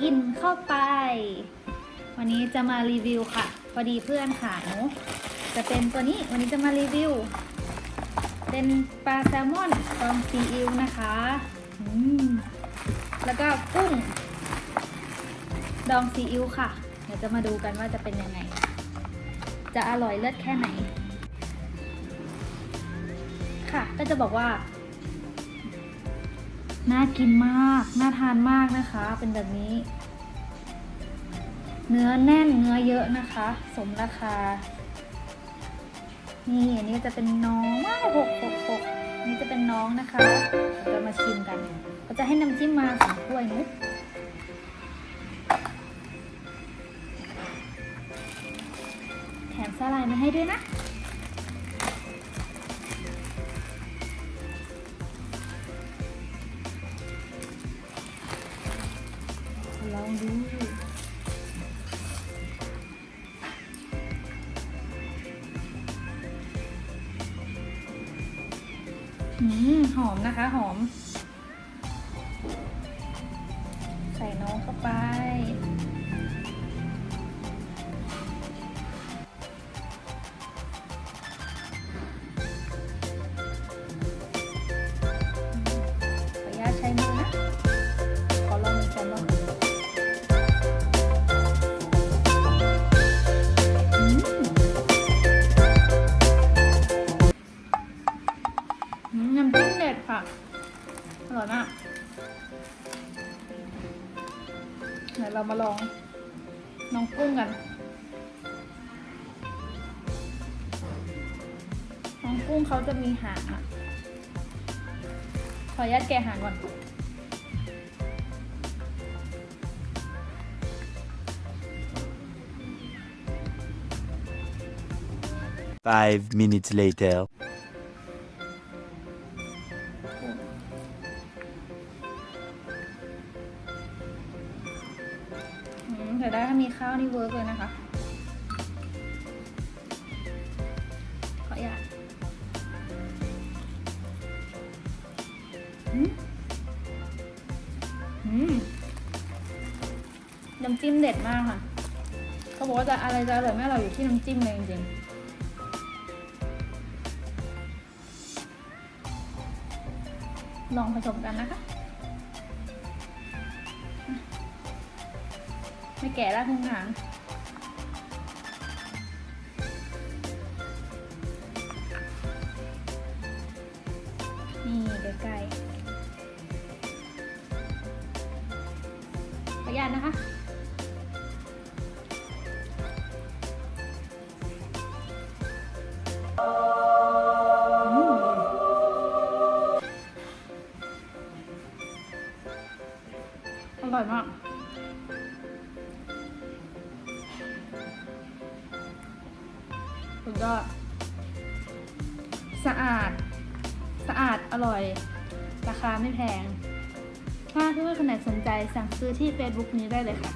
กินเข้าไป วันนี้จะมารีวิวค่ะ พอดีเพื่อนขายจะเป็นตัวนี้วันนี้จะมารีวิว เป็นปลาแซลมอนดองซีอิ๊วนะคะแล้วก็กุ้ง ดองซีอิ๊วค่ะ เดี๋ยวจะมาดูกันว่าจะเป็นยังไง จะอร่อยเลิศแค่ไหน ค่ะก็จะบอกว่า น่ากินมาก น่าทานมากนะคะ เป็นแบบนี้ เนื้อแน่นเนื้อเยอะนะคะ สมราคา นี่อันนี้จะเป็นน้องว้าวหกหกหกนนี้จะเป็นน้องนะคะเรามาชิมกันก็จะให้น้ำจิ้มมาสองถ้วยนุ๊กแถมสาลายมาให้ด้วยนะ ลองดูอืมหอมนะคะ หอม ใส่น้องเข้าไป เดี๋ยวเรามาลองน้องกุ้งกันน้องกุ้งเขาจะมีหางอะ ขออนุญาตแกะหางก่อน Five minutes later. อืมแต่ได้ถ้ามีข้าวนี่เวิร์กเลยนะคะขออนุญาตอืมอืมน้ำจิ้มเด็ดมากค่ะ เขาบอกว่าจะอะไรจะอร่อยไม่อร่อยอยู่ที่น้ำจิ้มเลยจริงๆลองผสมกันนะคะ ไม่แก่แล้วทุ่งหางนี่ใกล้ๆขออนุญาตนะคะอร่อยมาก สุดยอดสะอาด สะอาดอร่อย ราคาไม่แพง ถ้าเพื่อนๆคนไหนสนใจสั่งซื้อที่ Facebook นี้ได้เลยค่ะ